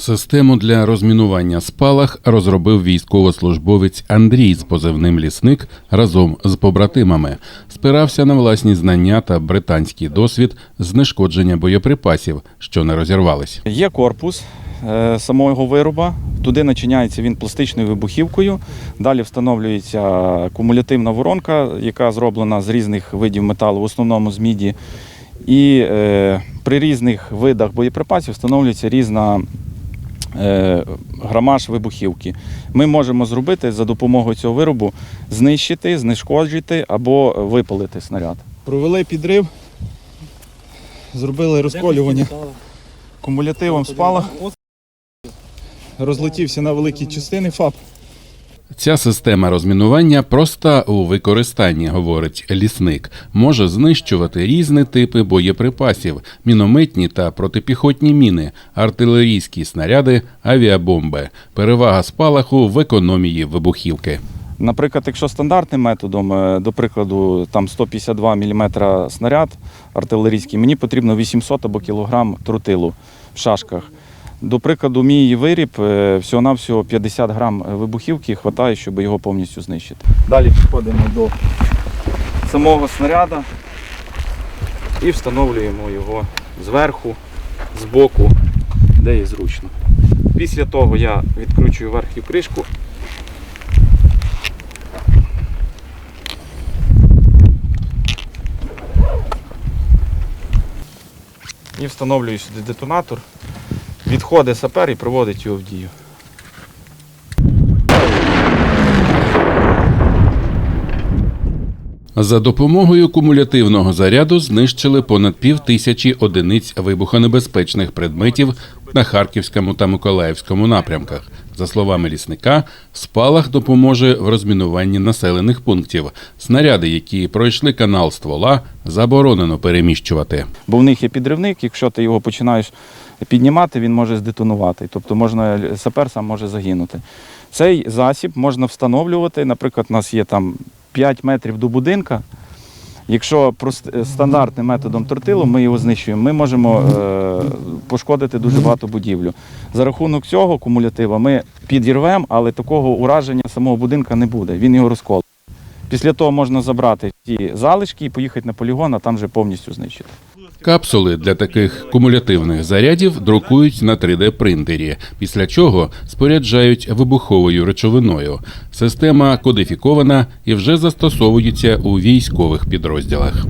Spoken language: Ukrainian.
Систему для розмінування спалах розробив військовослужбовець Андрій з позивним лісник разом з побратимами. Спирався на власні знання та британський досвід знешкодження боєприпасів, що не розірвались. Є корпус е, самого вироба. Туди начиняється він пластичною вибухівкою. Далі встановлюється кумулятивна воронка, яка зроблена з різних видів металу, в основному з міді. І е, при різних видах боєприпасів встановлюється різна грамаж вибухівки. Ми можемо зробити за допомогою цього виробу знищити, знешкоджити або випалити снаряд. Провели підрив, зробили розколювання Кумулятивом спалах розлетівся на великі частини ФАП. Ця система розмінування проста у використанні, говорить лісник, може знищувати різні типи боєприпасів, мінометні та протипіхотні міни, артилерійські снаряди, авіабомби. Перевага спалаху в економії вибухівки. Наприклад, якщо стандартним методом, е, до прикладу, там 152 мм снаряд артилерійський, мені потрібно 800 або кілограм тротилу в шашках. До прикладу, мій виріб е, всього-навсього 50 грам вибухівки вистачає, щоб його повністю знищити. Далі підходимо до самого снаряда і встановлюємо його зверху, збоку, де є зручно. Після того я відкручую верхню кришку і встановлюю сюди детонатор. Відходить сапер і проводить його в дію. За допомогою кумулятивного заряду знищили понад пів тисячі одиниць вибухонебезпечних предметів на Харківському та Миколаївському напрямках. За словами лісника, спалах допоможе в розмінуванні населених пунктів. Снаряди, які пройшли канал ствола, заборонено переміщувати. Бо в них є підривник, якщо ти його починаєш піднімати, він може здетонувати. Тобто можна, сапер сам може загинути. Цей засіб можна встановлювати. Наприклад, у нас є там 5 метрів до будинка. Якщо стандартним методом тортилу ми його знищуємо, ми можемо е, пошкодити дуже багато будівлю. За рахунок цього кумулятива ми підірвемо, але такого ураження самого будинка не буде. Він його розколе. Після того можна забрати ті залишки і поїхати на полігон, а там вже повністю знищити. Капсули для таких кумулятивних зарядів друкують на 3D-принтері, після чого споряджають вибуховою речовиною. Система кодифікована і вже застосовується у військових підрозділах.